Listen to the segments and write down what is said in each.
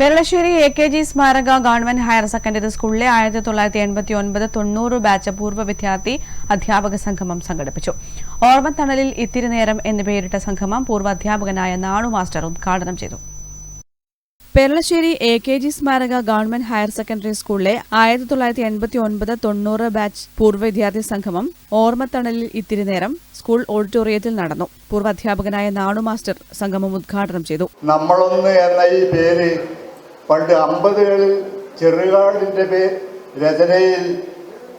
Peralassery A K G സ്മാരക government higher secondary സ്കൂളിലെ ആയിരത്തി തൊള്ളായിരത്തി എൺപത്തി ഒൻപത് തൊണ്ണൂറ് ബാച്ച് പൂർവ വിദ്യാർത്ഥി അധ്യാപക സംഗമം സംഘടിപ്പിച്ചു. ഓർമ്മത്തണലിൽ ഇത്തിരി നേരം എന്ന് പേരിട്ട സംഗമം പൂർവ അധ്യാപകനായ നാണു മാസ്റ്റർ ഉദ്ഘാടനം ചെയ്തു. പെരളശ്ശേരി എ കെ ജി സ്മാരക ഗവൺമെന്റ് ഹയർ സെക്കൻഡറി സ്കൂളിലെ ആയിരത്തി തൊള്ളായിരത്തി എൺപത്തി ഒൻപത് തൊണ്ണൂറ് ബാച്ച് പൂർവ വിദ്യാർത്ഥി സംഗമം ഓർമ്മത്തണലിൽ ഇത്തിരി നേരം സ്കൂൾ ഓഡിറ്റോറിയത്തിൽ നടന്നു. പൂർവ അധ്യാപകനായ നാണു മാസ്റ്റർ സംഗമം ഉദ്ഘാടനം ചെയ്തു. നമ്മളൊന്ന് എന്ന ഈ പേര് പണ്ട് അമ്പതുകളിൽ ചെറുകാടിന്റെ പേ രചനയിൽ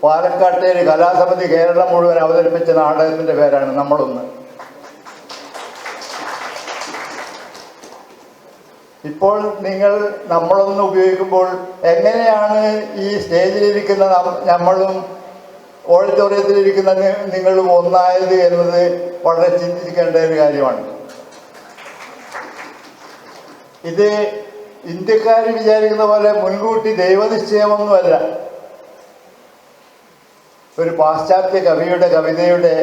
പാലക്കാട്ടെ കലാസമിതി കേരളം മുഴുവൻ അവതരിപ്പിച്ച നാടകത്തിന്റെ പേരാണ് നമ്മളൊന്ന്. ഇപ്പോൾ നിങ്ങൾ നമ്മളൊന്ന് ഉപയോഗിക്കുമ്പോൾ എങ്ങനെയാണ് ഈ സ്റ്റേജിലിരിക്കുന്ന നമ്മളും ഓഡിറ്റോറിയത്തിലിരിക്കുന്ന നിങ്ങളും ഒന്നായത് എന്നത് വളരെ ചിന്തിക്കേണ്ട ഒരു കാര്യമാണ്. ഇത് ഇന്ത്യക്കാർ വിചാരിക്കുന്ന പോലെ മുൻകൂട്ടി ദൈവനിശ്ചയമൊന്നുമല്ല. ഒരു പാശ്ചാത്യ കവിയുടെ കവിതയുടെ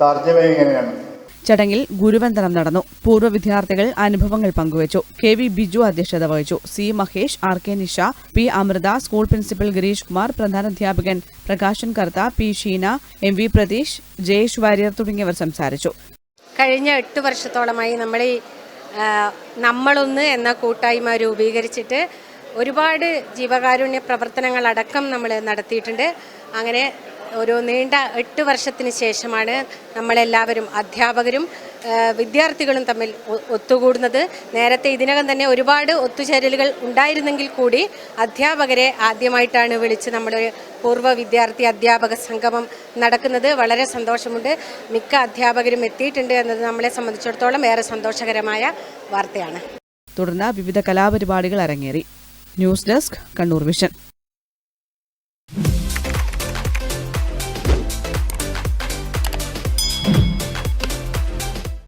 തർജമ ഇങ്ങനെയാണ്. ചടങ്ങിൽ ഗുരുവന്ദനം നടന്നു. പൂർവ വിദ്യാർത്ഥികൾ അനുഭവങ്ങൾ പങ്കുവച്ചു. കെ വി ബിജു അധ്യക്ഷത വഹിച്ചു. C Mahesh R K Nisha P Amrutha school principal Girish Kumar പ്രധാനാധ്യാപകൻ Prakashan Kartha P Sheena M V Pratheesh Jayesh Warrier തുടങ്ങിയവർ സംസാരിച്ചു. കഴിഞ്ഞ എട്ട് വർഷത്തോളമായി നമ്മൾ ഈ നമ്മളൊന്ന് എന്ന കൂട്ടായ്മ രൂപീകരിച്ചിട്ട് ഒരുപാട് ജീവകാരുണ്യ പ്രവർത്തനങ്ങളടക്കം നമ്മൾ നടത്തിയിട്ടുണ്ട്. അങ്ങനെ ഒരു നീണ്ട എട്ട് വർഷത്തിന് ശേഷമാണ് നമ്മളെല്ലാവരും അധ്യാപകരും വിദ്യാർത്ഥികളും തമ്മിൽ ഒത്തുകൂടുന്നത്. നേരത്തെ ഇതിനകം തന്നെ ഒരുപാട് ഒത്തുചേരലുകൾ ഉണ്ടായിരുന്നെങ്കിൽ കൂടി അധ്യാപകരെ ആദ്യമായിട്ടാണ് വിളിച്ച് നമ്മളൊരു പൂർവ വിദ്യാർത്ഥി അധ്യാപക സംഗമം നടക്കുന്നത്. വളരെ സന്തോഷമുണ്ട്. മിക്ക അധ്യാപകരും എത്തിയിട്ടുണ്ട് എന്നത് നമ്മളെ സംബന്ധിച്ചിടത്തോളം ഏറെ സന്തോഷകരമായ വാർത്തയാണ്. തുടർന്ന് വിവിധ കലാപരിപാടികൾ അരങ്ങേറി. News desk Kannur vision.